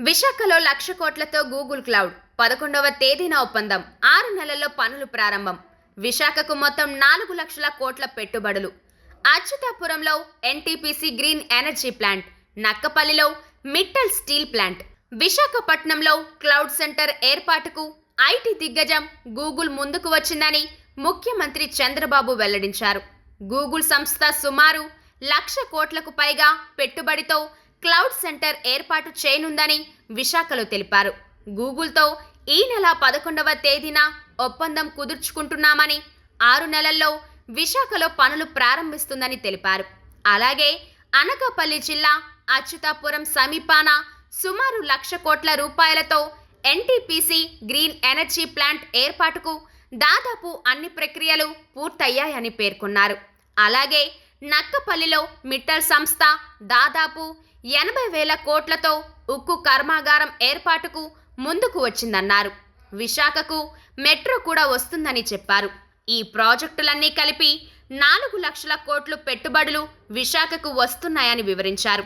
విశాఖలో లక్ష కోట్లతో Google cloud. పదకొండవ తేదీన ఒప్పందం. ఆరు నెలల్లో పనులు ప్రారంభం. విశాఖకు మొత్తం నాలుగు లక్షల కోట్ల పెట్టుబడులు. అచ్యుతాపురంలో ఎన్టీపీసీ గ్రీన్ ఎనర్జీ ప్లాంట్. నక్కపల్లిలో మిట్టల్ స్టీల్ ప్లాంట్. విశాఖపట్నంలో క్లౌడ్ సెంటర్ ఏర్పాటుకు ఐటీ దిగ్గజం గూగుల్ ముందుకు వచ్చిందని ముఖ్యమంత్రి చంద్రబాబు వెల్లడించారు. గూగుల్ సంస్థ సుమారు లక్ష కోట్లకు పైగా పెట్టుబడితో క్లౌడ్ సెంటర్ ఏర్పాటు చేయనుందని విశాఖలో తెలిపారు. గూగుల్తో ఈ నెల పదకొండవ తేదీన ఒప్పందం కుదుర్చుకుంటున్నామని ఆరు నెలల్లో విశాఖలో పనులు ప్రారంభిస్తుందని తెలిపారు. అలాగే అనకాపల్లి జిల్లా అచ్యుతాపురం సమీపాన సుమారు లక్ష కోట్ల రూపాయలతో ఎన్టీపీసీ గ్రీన్ ఎనర్జీ ప్లాంట్ ఏర్పాటుకు దాదాపు అన్ని ప్రక్రియలు పూర్తయ్యాయని పేర్కొన్నారు. అలాగే నక్కపల్లిలో మిట్టల్ సంస్థ దాదాపు ఎనభై వేల కోట్లతో ఉక్కు కర్మాగారం ఏర్పాటుకు ముందుకు వచ్చిందన్నారు. విశాఖకు మెట్రో కూడా వస్తుందని చెప్పారు. ఈ ప్రాజెక్టులన్నీ కలిపి నాలుగు లక్షల కోట్లు పెట్టుబడులు విశాఖకు వస్తున్నాయని వివరించారు.